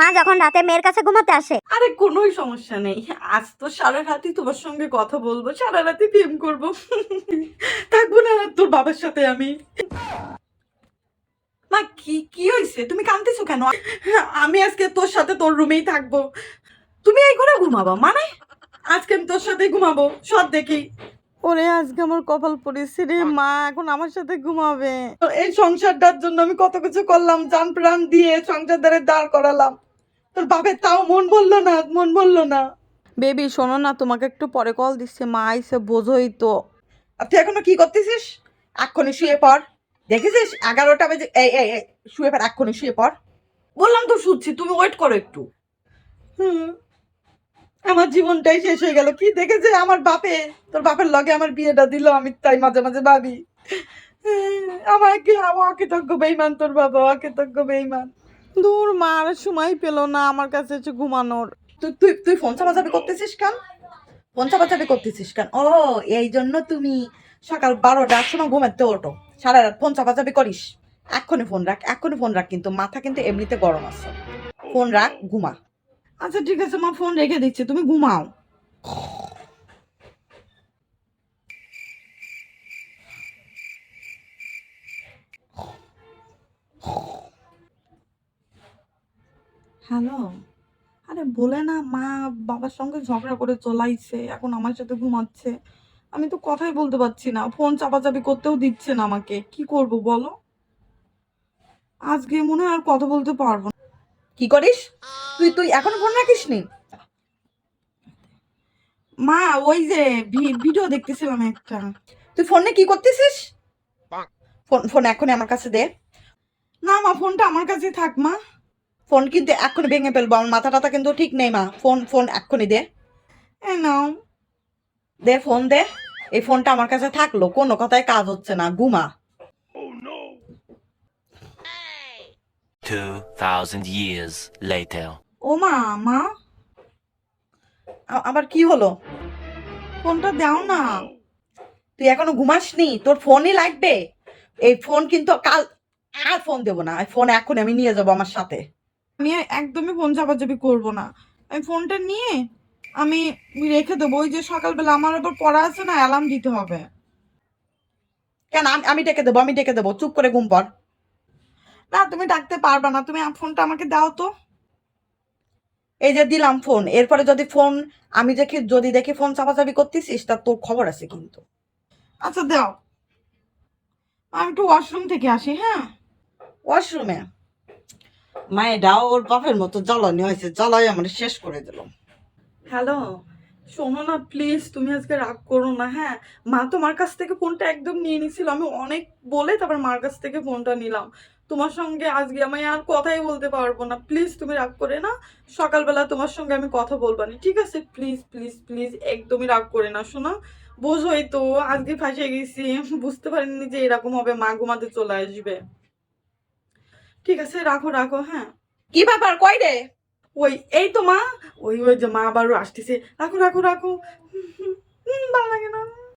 মা যখন রাতে মেয়ের কাছে ঘুমাতে আসে। আরে কোনোই সমস্যা নেই। আজ তো সারা রাতই তোমার সঙ্গে কথা বলব সারা রাতই প্রেম করব। থাকব না তোর বাবার সাথে আমি। মা কি কি হয়েছে? তুমি কাঁদতেছো কেন? আমি আজকে তোর সাথে তোর রুমেই থাকব। তুমি এই করে ঘুমাবো মানে? আজকে আমি তোর সাথে ঘুমাবো সব দেখি। ওরে আজকে আমার কপাল পড়েছে রে মা এখন আমার সাথে ঘুমাবে। তো এই সংসারটার জন্য আমি কত কিছু করলাম জান প্রাণ দিয়ে সংসার দ্বারে দাঁড় করালাম। তোর বাপের তাও মন বলল না মন বলল না। বেবি শোনো না তোমাকে একটু পরে কল দিচ্ছে মা আইসে বোঝোই তো। আর তুই এখনও কি করতেছিস? এক্ষুনি শুয়ে পড়। দেখেছিস? এগারোটা বেজে এই এই এই, শুয়ে পড় এক্ষুনি শুয়ে পড়। বললাম তো শুচ্ছি তুমি ওয়েট করো একটু। হুম আমার জীবনটাই শেষ হয়ে গেল। কি দেখেছে আমার বাপে? তোর বাপের লগে আমার বিয়েটা দিল আমি তাই মাঝে মাঝে ভাবি। হুম, আমার কি অকৃতজ্ঞ বেইমান তোর বাবা অকৃতজ্ঞ বেইমান দূর মার সময় পেল না আমার কাছে হচ্ছে ঘুমানোর। তুই তুই তুই ফোন চাপাচাপি করতেছিস কেন? ফোন চাপাচাপি করতেছিস কেন? ও এই জন্য তুমি সকাল বারোটার সময় ঘুমাতে ওঠো। সারা রাত ফোন চাপাচাপি করিস। এক্ষুনি ফোন রাখ এক্ষুনি ফোন রাখ কিন্তু মাথা কিন্তু এমনিতে গরম আছে। ফোন রাখ ঘুমা। আচ্ছা ঠিক আছে মা ফোন রেখে দিচ্ছি তুমি ঘুমাও। হ্যালো? আরে বলে না মা বাবার সঙ্গে ঝগড়া করে চলাইছে এখন আমার সাথে ঘুমাচ্ছে। আমি তো কথাই বলতে পারছি না ফোন চাপাচাপি করতেও দিচ্ছে না আমাকে। কি করব বলো? আজকে মনে হয় আর কথা বলতে পারব না। কি করিস? তুই তুই এখন ফোন রাখিস নি মা ওই যে ভি- ভিডিও দেখতেছিলাম একটা। তুই ফোনে কি করতেছিস? ফোন ফোন এখনই আমার কাছে দে। না মা ফোনটা আমার কাছে থাক মা। ফোন কিন্তু এক্ষুনি ভেঙে ফেলব আমার মাথা টাথা কিন্তু ঠিক নেই মা। ফোন ফোন এক্ষুনি দে। নাও। দে ফোন দে। এই ফোনটা আমার কাছে থাকল কোনো কথায় কাজ হচ্ছে না ঘুমা। 2,000 years later. ও মা মা। আবার কি হলো? ফোনটা দাও না। তুই এখনও ঘুমাসনি? তোর ফোনই লাগবে। এই ফোন কিন্তু কাল আর ফোন দেবো না। ফোন এখন আমি নিয়ে যাব আমার সাথে। আমি একদমই ফোন চাপাচাপি করব না। আমি ফোনটা নিয়ে আমি রেখে দেবো। ওই যে সকালবেলা আমার আবার পড়া আছে না অ্যালার্ম দিতে হবে। কেন? আমি- ডেকে দেবো আমি ডেকে দেবো। চুপ করে ঘুম পড়। না তুমি ডাকতে পারবে না। তুমি ফোনটা আমাকে দাও তো। এই যে দিলাম ফোন এরপরে যদি ফোন আমি দেখি যদি দেখি ফোন চাপাচাপি করতেছিস তা তোর খবর আছে কিন্তু। আচ্ছা দাও। আমি একটু ওয়াশরুম থেকে আসি হ্যাঁ? ওয়াশরুমে মায়ে দাও ওর বাপের মতো জ্বালানি হয়েছে, জ্বালাই আমার শেষ করে দিল হ্যালো, শোনো না প্লিজ তুমি আজকে রাগ করো না হ্যাঁ? মা তোমার কাছ থেকে ফোনটা একদম নিয়ে নিছিল আমি অনেক বলে তারপর মার কাছ থেকে ফোনটা নিলাম। তোমার সঙ্গে আজকে আমি আর কথাই বলতে পারব না প্লিজ তুমি রাগ করে না, সকালবেলা তোমার সঙ্গে আমি কথা বলব না, ঠিক আছে? প্লিজ প্লিজ প্লিজ একদমই রাগ করে না, শোনা? বোঝোই তো, আজকে ফাঁসে গেছি, বুঝতে পারিনি যে এরকম হবে, মা ঘুমাতে চলে আসবে। ঠিক আছে রাখো রাখো হ্যাঁ। কি ব্যাপার কই রে? ওই এই তো মা। ওই ওই যে মা আবারও আসতেছে। রাখো রাখো রাখো। ভালো লাগে না।